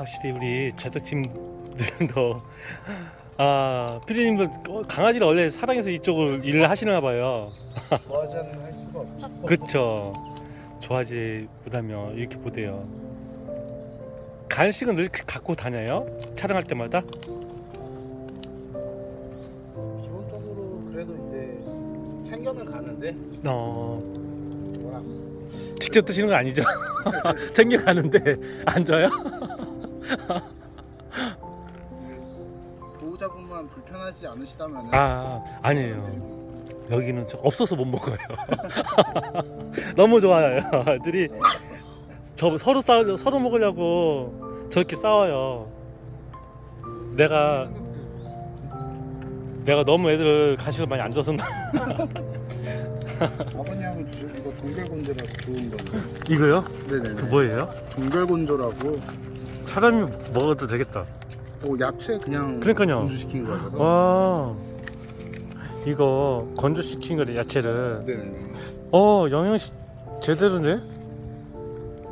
확실히 우리 제작팀들도 아 피디님도 강아지를 원래 사랑해서 이쪽을 일을 하시나 봐요. 좋아하지 않으면 할 수가 없어. 그쵸. 좋아하지 못하면 이렇게 보대요. 간식은 늘 갖고 다녀요? 촬영할 때마다? 기본적으로 그래도 이제 챙겨는 가는데 어, 직접 드시는 거 아니죠? 챙겨가는데 안 줘요? 보호자분만 불편하지 않으시다면 아, 아니에요. 여기는 저 없어서 못 먹어요. 너무 좋아요. 애들이 저 서로 싸우 서로 먹으려고 저렇게 싸워요. 내가 내가 너무 애들을 간식을 많이 안 줘서 아버님하고 주실 이거 동결곤조라고 좋은 거예요. 이거요? 네네네. 그 뭐예요? 동결곤조라고 사람이 먹어도 되겠다. 어, 야채 그냥 그러니까요. 건조시킨 거라서. 와 이거 건조시킨 거래 야채를. 네네네. 어 영양식 제대로네.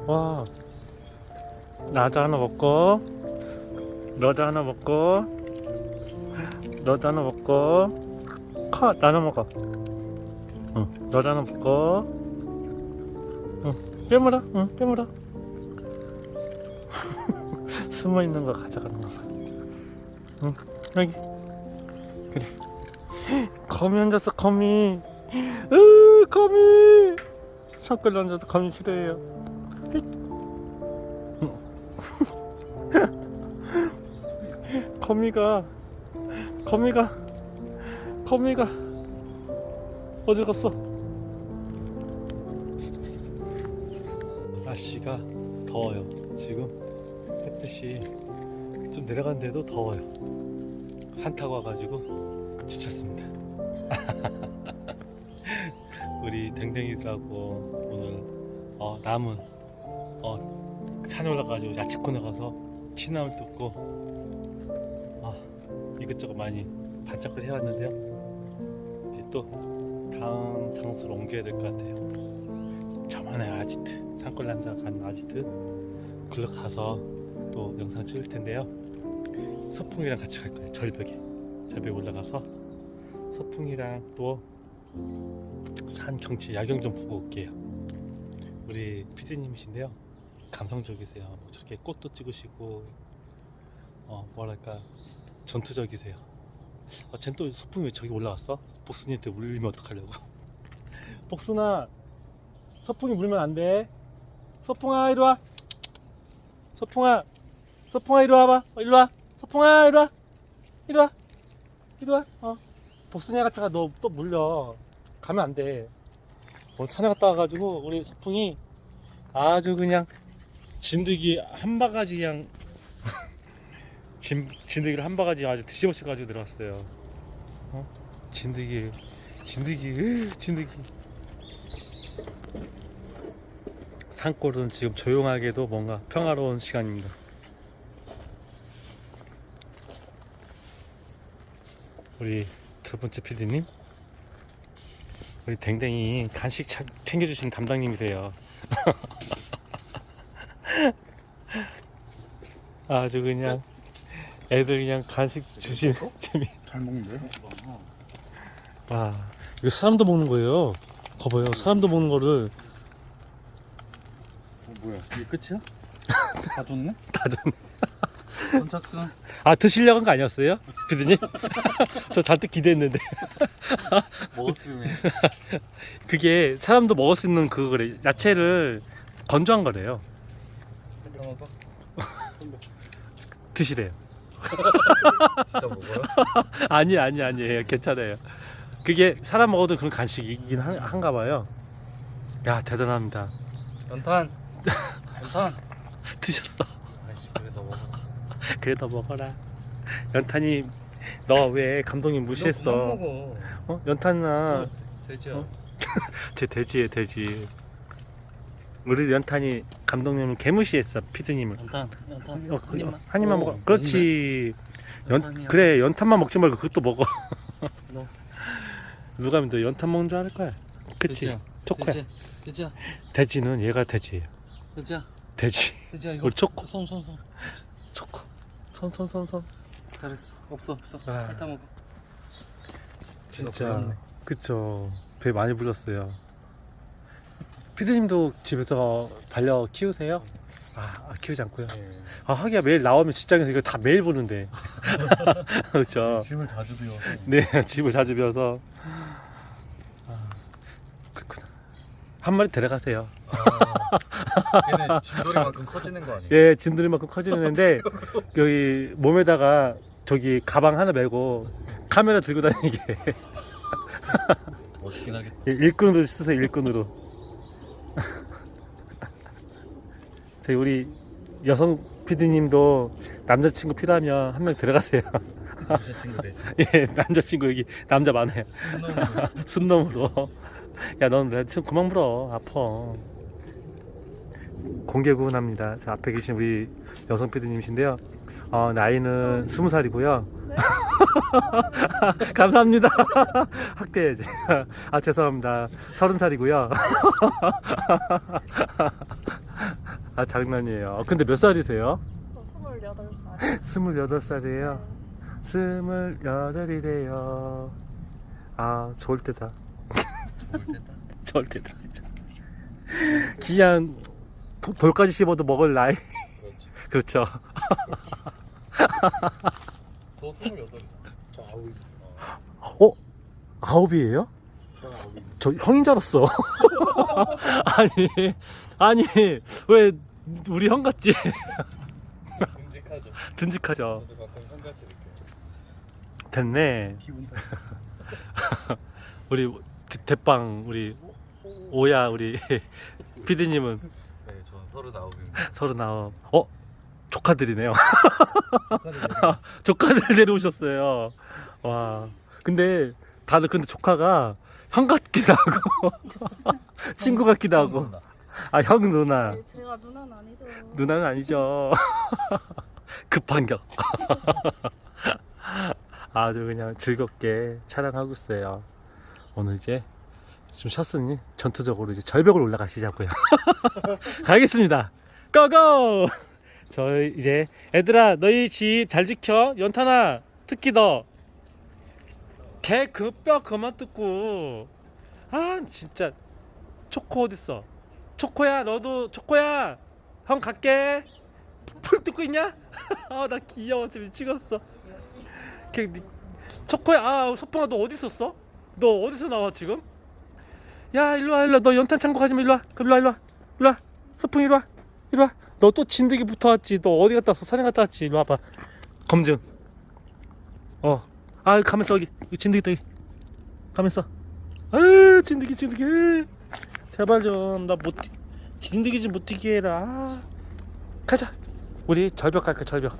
와 나도 하나 먹고 너도 하나 먹고 너도 하나 먹고 커 나눠 먹어. 응 너도 하나 먹고 응 깨물어 응 깨물어. 숨어 있는 거 가져가는 거 봐. 응 여기 그래. 거미 앉았어 거미. 으 거미. 손끌 앉아서 거미 싫어해요. 거미가 거미가 거미가 어디 갔어? 날씨가 더워요. 지금 햇빛이 좀 내려갔는데도 더워요. 산 타고 와가지고 지쳤습니다. 우리 댕댕이들하고 오늘 어, 남은 어, 산에 올라가지고 야채 코너 가서 취나물 뜯고 아, 이것저것 많이 반짝을 해왔는데요. 이제 또 다음 장소로 옮겨야 될 것 같아요. 저만의 아지트 산골 남자 가는 아지트 글로 가서 또 영상 찍을 텐데요. 서풍이랑 같이 갈 거예요. 절벽에 절벽에 올라가서 서풍이랑 또 산 경치 야경 좀 보고 올게요. 우리 피디님이신데요. 감성적이세요. 뭐 저렇게 꽃도 찍으시고 어 뭐랄까 전투적이세요. 아, 쟨또 소풍이 왜 저기 올라왔어? 복순이한테 물리면 어떡하려고? 복순아, 소풍이 물면 안 돼. 소풍아 이리 와. 소풍아, 소풍아 이리 와봐. 어, 이리 와. 소풍아 이리 와. 이리 와. 이리 와. 어. 복순이 갔다가 너 또 물려. 가면 안 돼. 오늘 산에 갔다 와가지고 우리 소풍이 아주 그냥 진드기 한 바가지 그냥 진, 진드기를 한 바가지 아주 뒤집어져 가지고 들어왔어요. 어? 진드기, 진드기, 으, 진드기. 산골은 지금 조용하게도 뭔가 평화로운 시간입니다. 우리 두 번째 PD님, 우리 댕댕이 간식 차- 챙겨주신 담당님이세요. 아주 그냥 애들 그냥 간식 주신 재미. 잘 먹는데요? 와 이거 사람도 먹는 거예요. 거봐요 사람도 먹는 거를 어, 뭐야? 이게 끝이야? 다 줬네? 다 전. 선착순. 아 드시려고 한 거 아니었어요, 피디님? 저 잔뜩 기대했는데 먹었으면. 그게 사람도 먹을 수 있는 그거 그래 야채를 건조한 거래요. 먹어. 드시래요. 진짜 먹어요? 아니 아니 아니에요 괜찮아요. 그게 사람 먹어도 그런 간식이긴 한, 한가 봐요. 야 대단합니다. 연탄. 연탄. 드셨어. 그래 먹어. 그래도 먹어라. 연탄이 너 왜 감독님 무시했어? 먹어. 어? 연탄아 돼지야. 어? 제 돼지에 돼지. 우리 연탄이 감독님을 개무시했어 피디님을. 연탄. 연탄. 어, 그, 한 입만 먹어. 그렇지. 연 연탄이야. 그래 연탄만 먹지 말고 그것도 먹어. 너. 누가 믿어 연탄 먹는 줄 알 거야. 그치? 초코야. 돼지. 돼지야. 돼지는 얘가 돼지예요. 돼지야. 돼지. 돼지야 이거. 우리 초코. 손 손 손. 손손 손손 잘했어. 없어 없어. 아. 핥아 먹어. 진짜. 그쵸. 배 많이 불렀어요. 피디님도 집에서 반려 키우세요? 아, 아, 키우지 않고요. 아 하기야 매일 나오면 직장에서 이거 다 매일 보는데. 그렇죠 짐을 자주 비워서. 네 집을 자주 비워서. 아, 그렇구나. 한 마리 데려가세요. 아, 얘네 짐돌이만큼 커지는 거 아니에요? 예 진드리만큼 커지는 애인데 여기 몸에다가 저기 가방 하나 메고 카메라 들고 다니게 멋있긴 하겠다. 예, 일꾼으로 쓰세요 일꾼으로 저희 우리 여성 PD님도 남자친구 필요하면 한 명 들어가세요 남자친구 대신. 예 남자친구 여기 남자 많아요 손놈으로. 순놈으로 야 넌내 지금 그만 불어 아파 공개 구분합니다. 저 앞에 계신 우리 여성 PD님이신데요. 어, 나이는 스무 살이고요. 감사합니다. 확대해야지 아 죄송합니다. 서른 살이고요. 아 장난이에요. 어, 근데 몇 살이세요? 저 28살. 스물여덟 살이에요? 스물여덟이래요. 아 좋을 때다. 올 때다. 좋을 때다 진짜. 그냥 도- 돌까지 씹어도 먹을 나이 그렇지. 그렇죠 너 스물여덟이잖아. 저 아홉. 어? 아홉이에요? 저 아홉. 저 형인 줄 알았어 아니 아니 왜 우리 형 같지 듬직하죠. 듬직하죠 저도 가끔 형같이 느껴. 됐네 기분 탓. 우리 대- 대빵 우리 오야 우리 피디님은 서른아홉입니다. 서른아홉 어? 조카들이네요 조카들 데려오셨어요. 와. 근데 다들 근데 조카가 형 같기도 하고 친구 같기도 하고. 아 형 누나 네, 제가 누나는 아니죠. 누나는 아니죠. 급한격. 아주 그냥 즐겁게 촬영하고 있어요. 오늘 이제 좀 쉬었으니 전투적으로 이제 절벽을 올라가시자고요. 가겠습니다. 고고! 저희 이제 애들아 너희 집 잘 지켜. 연탄아 특히 너. 개그뼈 그만 뜯고. 아 진짜 초코 어딨어? 초코야 너도 초코야 형 갈게. 풀 뜯고 있냐? 아나 귀여워서 미치겠어. 걔 니- 초코야 아 소풍아 너 어디 있었어? 너 어디서 나와 지금? 야 일로 와 일로 와. 너 연탄 창고 가지 마 일로 와. 그럼 일로 와 일로 와 일로 와. 소풍 일로 와 일로 와. 너 또 진드기 붙어 왔지. 너 어디 갔다 왔어? 산에 갔다 왔지. 일로 와 봐. 검증. 어. 아 가면서 여기 진드기 또 여기. 가면서. 아유 진드기 진드기. 제발 좀 나못 진드기 좀 못 뛰게 해라. 아. 가자. 우리 절벽 갈까 절벽.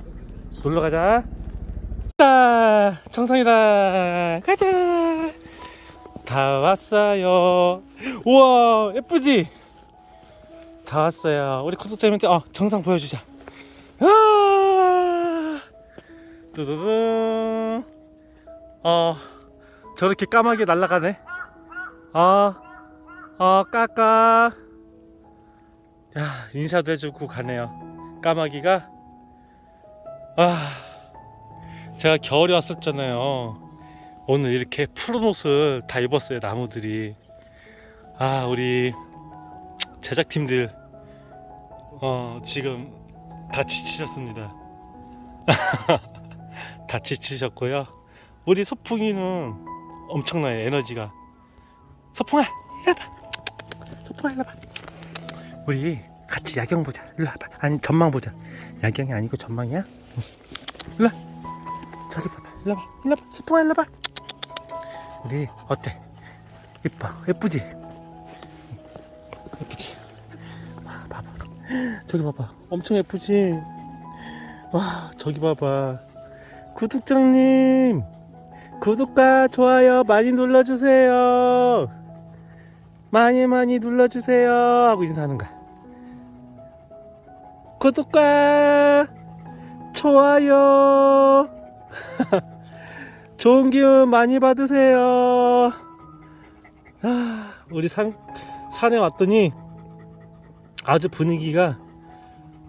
놀러 가자. 다 정상이다. 가자. 다 왔어요. 우와 예쁘지? 다 왔어요. 우리 구독자님한테 어, 정상 보여주자. 아, 두두두. 어, 저렇게 까마귀 날아가네. 어, 어, 까까. 야, 인사도 해주고 가네요. 까마귀가. 아, 제가 겨울에 왔었잖아요. 오늘 이렇게 푸른 옷을 다 입었어요, 나무들이. 아, 우리 제작팀들 어 지금 다 지치셨습니다. 다 지치셨고요. 우리 소풍이는 엄청나요 에너지가. 소풍아, 일로 와봐. 소풍아, 일로 와봐. 우리 같이 야경 보자. 일로 와봐. 아니 전망 보자. 야경이 아니고 전망이야? 응. 일로 와. 저리 봐봐. 일로 와봐. 일로 와봐. 소풍아, 일로 와봐. 우리 어때? 이뻐, 예쁘지? 예쁘지? 와, 봐봐. 저기 봐봐. 엄청 예쁘지? 와, 저기 봐봐. 구독자님, 구독과 좋아요 많이 눌러주세요. 많이 많이 눌러주세요. 하고 인사하는 거야. 구독과 좋아요. 좋은 기운 많이 받으세요. 아, 우리 산, 산에 왔더니 아주 분위기가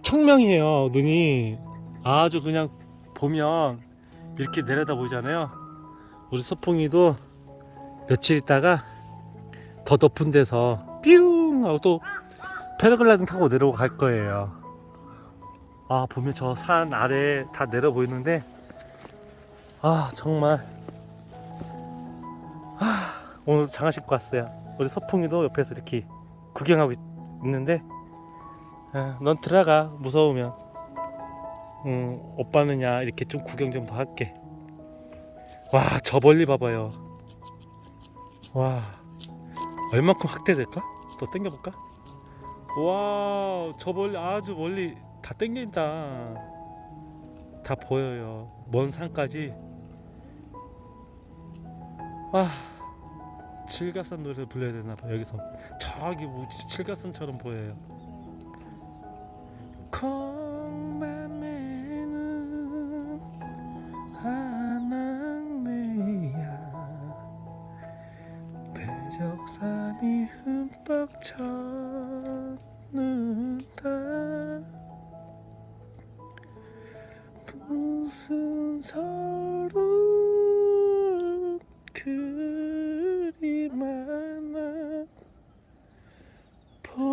청명해요 눈이 아주 그냥 보면 이렇게 내려다 보이잖아요. 우리 서풍이도 며칠 있다가 더 높은 데서 뿅 하고 또 패러글라이딩 타고 내려오고 갈 거예요. 아 보면 저 산 아래 다 내려 보이는데 아 정말 아 오늘 장화 신고 왔어요. 우리 서풍이도 옆에서 이렇게 구경하고 있, 있는데 아, 넌 들어가 무서우면 음, 오빠는 야 이렇게 좀 구경 좀 더 할게. 와, 저 멀리 봐봐요. 와, 얼만큼 확대될까? 더 당겨볼까? 와, 저 멀리 아주 멀리 다 당긴다. 다 보여요. 먼 산까지. 와, 칠갑산 노래를 불러야 되나 봐. 여기서 저기 뭐 칠갑산처럼 보여요.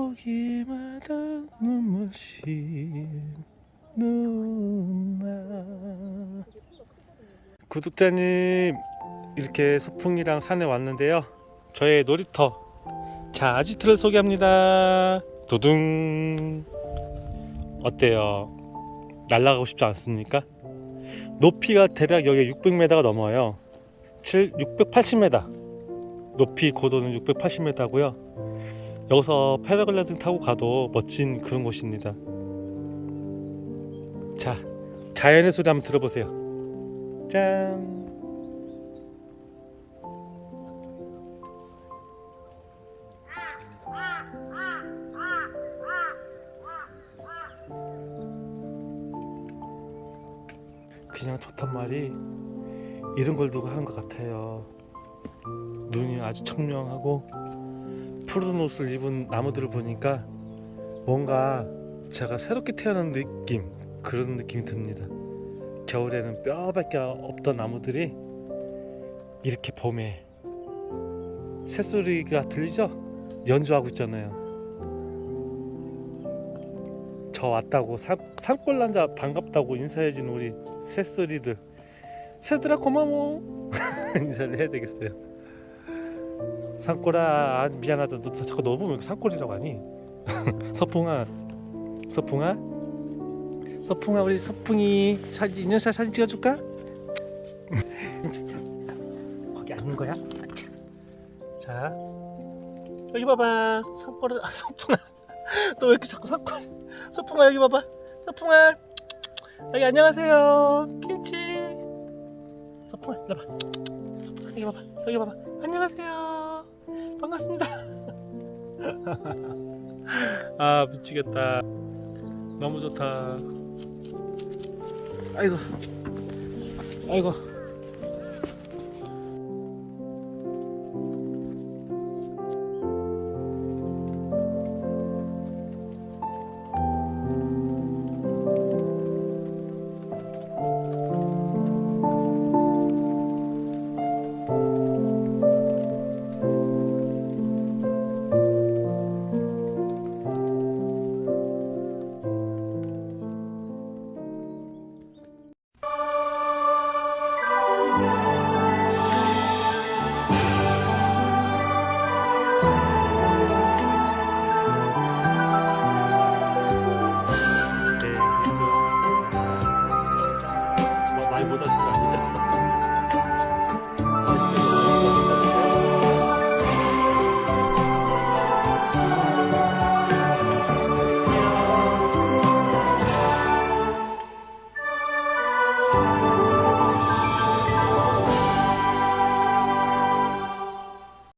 보기마다 눈물이 나. 구독자님 이렇게 소풍이랑 산에 왔는데요. 저의 놀이터. 자 아지트를 소개합니다. 두둥. 어때요? 날아가고 싶지 않습니까? 높이가 대략 여기 600m가 넘어요. 7, 680m 높이 고도는 680m고요 여기서 패러글라이딩 타고 가도 멋진 그런 곳입니다. 자, 자연의 소리 한번 들어보세요. 짠. 그냥 좋단 말이 이런 걸 두고 하는 것 같아요. 눈이 아주 청명하고 푸른 옷을 입은 나무들을 보니까 뭔가 제가 새롭게 태어난 느낌 그런 느낌이 듭니다. 겨울에는 뼈밖에 없던 나무들이 이렇게 봄에 새소리가 들리죠? 연주하고 있잖아요. 저 왔다고 산, 산골 남자 반갑다고 인사해준 우리 새소리들 새들아 고마워 인사를 해야 되겠어요. 산골아 아, 미안하다. 너 자꾸 너 보면 산골이라고 하니? 서풍아 서풍아? 서풍아 우리 서풍이 사진 인연사 사진 찍어줄까? 거기 앉는 거야? 자 여기 봐봐. 서풍아 아 서풍아. 너 왜 이렇게 자꾸 산골? 서풍아 여기 봐봐. 서풍아. 여기 안녕하세요. 김치. 서풍아 이리 봐. 여기 봐봐. 여기 봐봐. 안녕하세요 반갑습니다. 아 미치겠다. 너무 좋다. 아이고. 아이고